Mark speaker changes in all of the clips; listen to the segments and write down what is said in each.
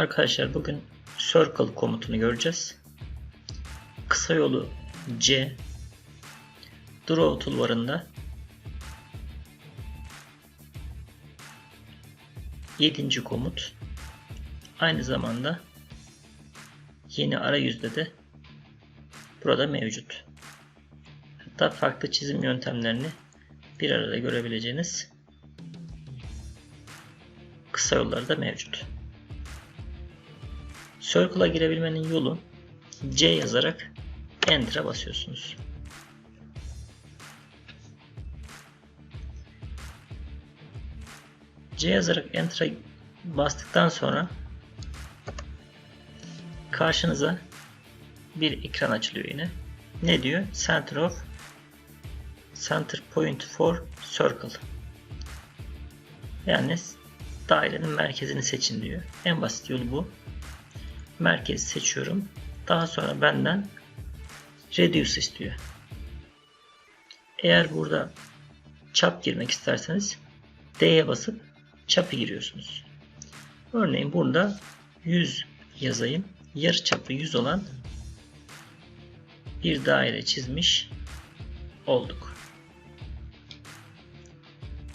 Speaker 1: Arkadaşlar bugün circle komutunu göreceğiz. Kısa yolu C Draw toolbarında 7. komut aynı zamanda yeni arayüzde de burada mevcut. Hatta farklı çizim yöntemlerini bir arada görebileceğiniz kısa yolları da mevcut. Circle'a girebilmenin yolu C yazarak Enter'a basıyorsunuz. C yazarak Enter'a bastıktan sonra karşınıza bir ekran açılıyor yine. Ne diyor? Center of Center Point for Circle. Yani dairenin merkezini seçin diyor. En basit yolu bu. Merkezi seçiyorum. Daha sonra benden Reduce istiyor. Eğer burada çap girmek isterseniz D'ye basıp çapı giriyorsunuz. Örneğin burada 100 yazayım. Yarı çapı 100 olan bir daire çizmiş olduk.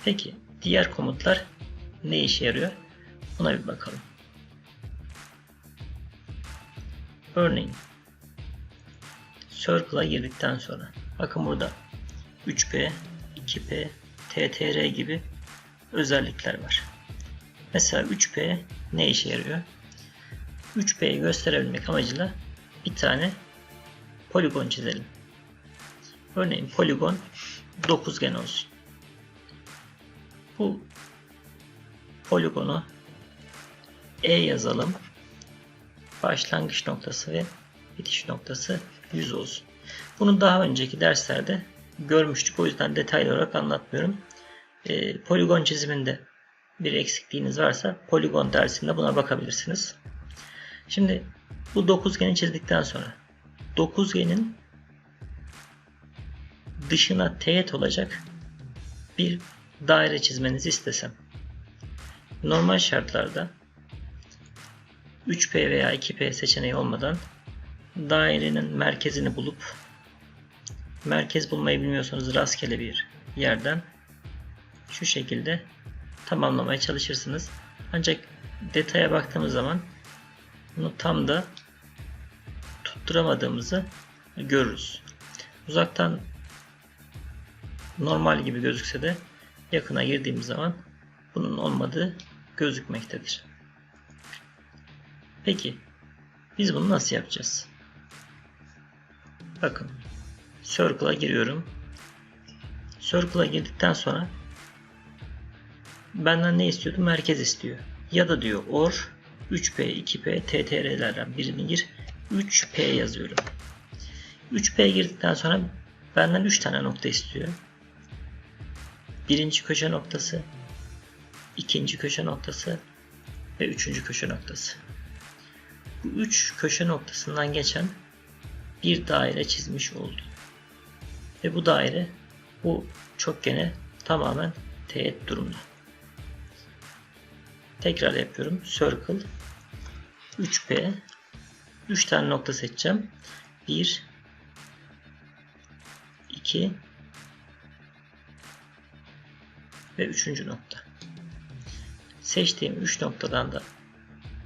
Speaker 1: Peki diğer komutlar ne işe yarıyor? Buna bir bakalım. Örneğin Circle'a girdikten sonra bakın burada 3P, 2P, TTR gibi özellikler var. Mesela 3P ne işe yarıyor? 3P'yi gösterebilmek amacıyla bir tane poligon çizelim. Örneğin poligon dokuzgen olsun. Bu poligonu E yazalım. Başlangıç noktası ve bitiş noktası 100 olsun. Bunu daha önceki derslerde görmüştük. O yüzden detaylı olarak anlatmıyorum. E, poligon çiziminde bir eksikliğiniz varsa poligon dersinde buna bakabilirsiniz. Şimdi bu dokuzgeni çizdikten sonra dokuzgenin dışına teğet olacak bir daire çizmenizi istesem. Normal şartlarda 3P veya 2P seçeneği olmadan dairenin merkezini bulup merkez bulmayı bilmiyorsanız rastgele bir yerden şu şekilde tamamlamaya çalışırsınız. Ancak detaya baktığımız zaman bunu tam da tutturamadığımızı görürüz. Uzaktan normal gibi gözükse de yakına girdiğimiz zaman bunun olmadığı gözükmektedir. Peki biz bunu nasıl yapacağız? Bakın Circle'a giriyorum. Circle'a girdikten sonra benden ne istiyordu? Merkez istiyor. Ya da diyor OR 3P, 2P, TTR'lerden birini gir. 3P yazıyorum. 3P girdikten sonra benden 3 tane nokta istiyor. Birinci köşe noktası, ikinci köşe noktası ve üçüncü köşe noktası. Bu üç köşe noktasından geçen bir daire çizmiş oldu. Ve bu daire bu çokgene tamamen teğet durumda. Tekrar yapıyorum. Circle 3P 3 tane nokta seçeceğim. 1 2 ve 3. nokta. Seçtiğim 3 noktadan da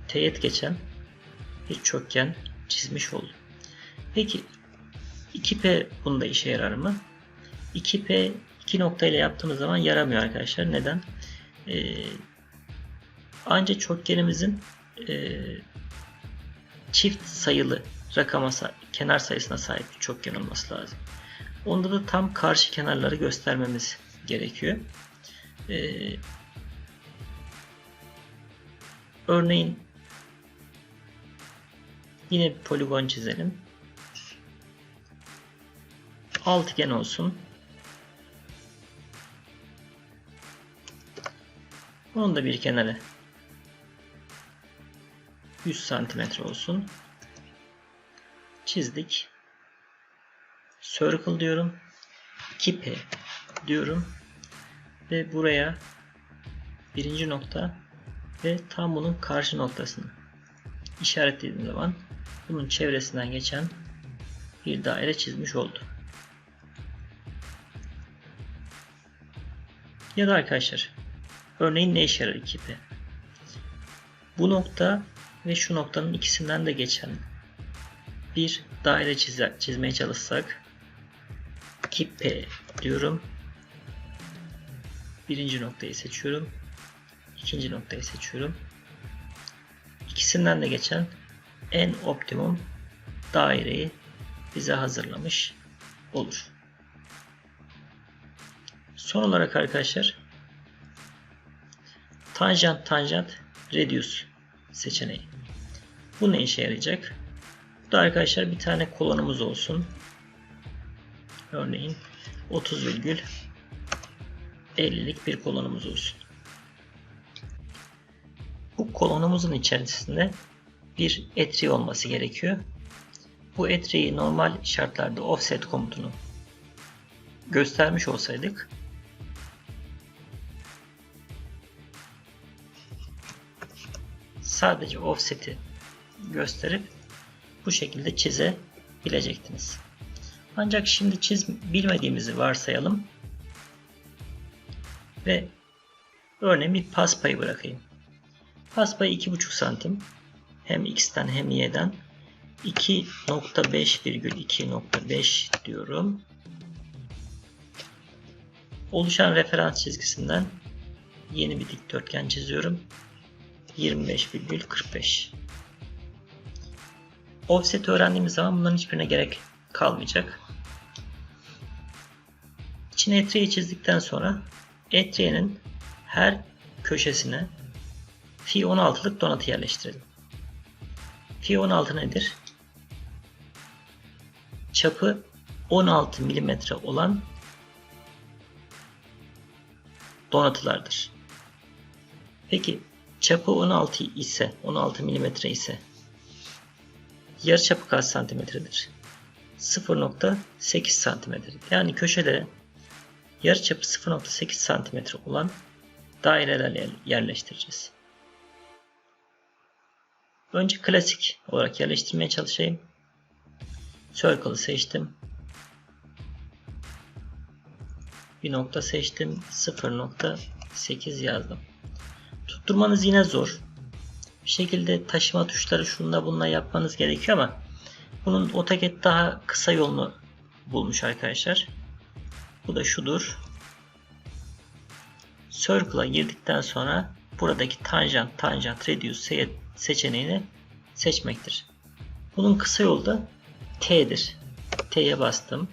Speaker 1: teğet geçen bir çokgen çizmiş oldum. Peki 2P bunda işe yarar mı? 2P 2 nokta ile yaptığımız zaman yaramıyor arkadaşlar. Neden? Ee, ancak çokgenimizin e, çift sayılı rakama kenar sayısına sahip bir çokgen olması lazım. Onda da tam karşı kenarları göstermemiz gerekiyor. Ee, örneğin yine bir poligon çizelim. Altıgen olsun. Onun da bir kenarı 100 santimetre olsun. Çizdik. Circle diyorum. 2P diyorum. Ve buraya birinci nokta ve tam bunun karşı noktasını işaretlediğim zaman bunun çevresinden geçen bir daire çizmiş oldu. Ya da arkadaşlar örneğin ne işe yarar 2P? Bu nokta ve şu noktanın ikisinden de geçen bir daire çize, çizmeye çalışsak 2P diyorum. Birinci noktayı seçiyorum. ikinci noktayı seçiyorum. İkisinden de geçen en optimum daireyi bize hazırlamış olur. Son olarak arkadaşlar tanjant tanjant reduce seçeneği. Bu ne işe yarayacak? Bu da arkadaşlar bir tane kolonumuz olsun. Örneğin 30,50'lik bir kolonumuz olsun. Bu kolonumuzun içerisinde bir etri olması gerekiyor. Bu etriyi normal şartlarda offset komutunu göstermiş olsaydık sadece offset'i gösterip bu şekilde çizebilecektiniz. Ancak şimdi çiz bilmediğimizi varsayalım ve örneğin bir pas bırakayım. Pas payı 2,5 santim. Hem x'ten hem y'den 2.5,2.5 diyorum. Oluşan referans çizgisinden yeni bir dikdörtgen çiziyorum. 25,45 Offset öğrendiğimiz zaman bunların hiçbirine gerek kalmayacak. İçine etreyi çizdikten sonra etreyenin her köşesine fi 16'lık donatı yerleştirelim. Fi 16 nedir? Çapı 16 mm olan donatılardır. Peki çapı 16 ise 16 mm ise yarıçapı kaç santimetredir? 0.8 santimetredir. Yani köşelere yarıçapı 0.8 santimetre olan daireler yerleştireceğiz. Önce klasik olarak yerleştirmeye çalışayım. Circle'ı seçtim. Bir nokta seçtim. 0.8 yazdım. Tutturmanız yine zor. Bir şekilde taşıma tuşları şunla bununla yapmanız gerekiyor ama bunun AutoCAD daha kısa yolunu bulmuş arkadaşlar. Bu da şudur. Circle'a girdikten sonra buradaki tanjant, tanjant, reduce seçeneğini seçmektir. Bunun kısa yolu da T'dir. T'ye bastım.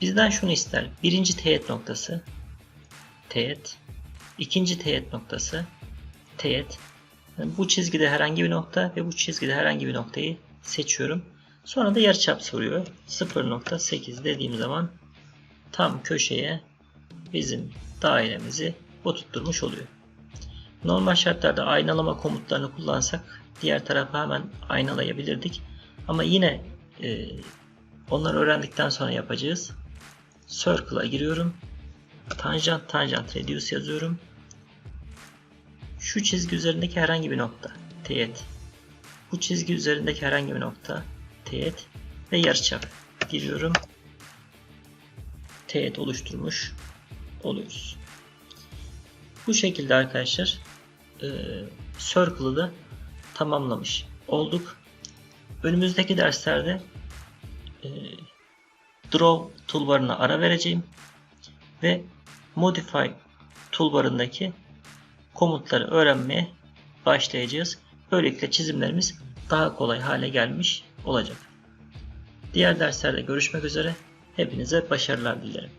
Speaker 1: Bizden şunu ister. Birinci teğet noktası teğet. ikinci teğet noktası teğet. Yani bu çizgide herhangi bir nokta ve bu çizgide herhangi bir noktayı seçiyorum. Sonra da yarıçap soruyor. 0.8 dediğim zaman tam köşeye bizim dairemizi oturtmuş oluyor. Normal şartlarda aynalama komutlarını kullansak diğer tarafı hemen aynalayabilirdik. Ama yine e, onları öğrendikten sonra yapacağız. Circle'a giriyorum. Tanjant tanjant reduce yazıyorum. Şu çizgi üzerindeki herhangi bir nokta teğet. Bu çizgi üzerindeki herhangi bir nokta teğet ve yarıçap giriyorum. Teğet oluşturmuş oluyoruz. Bu şekilde arkadaşlar e, Circle'ı da tamamlamış olduk. Önümüzdeki derslerde e, Draw toolbarına ara vereceğim ve Modify toolbarındaki komutları öğrenmeye başlayacağız. Böylelikle çizimlerimiz daha kolay hale gelmiş olacak. Diğer derslerde görüşmek üzere. Hepinize başarılar dilerim.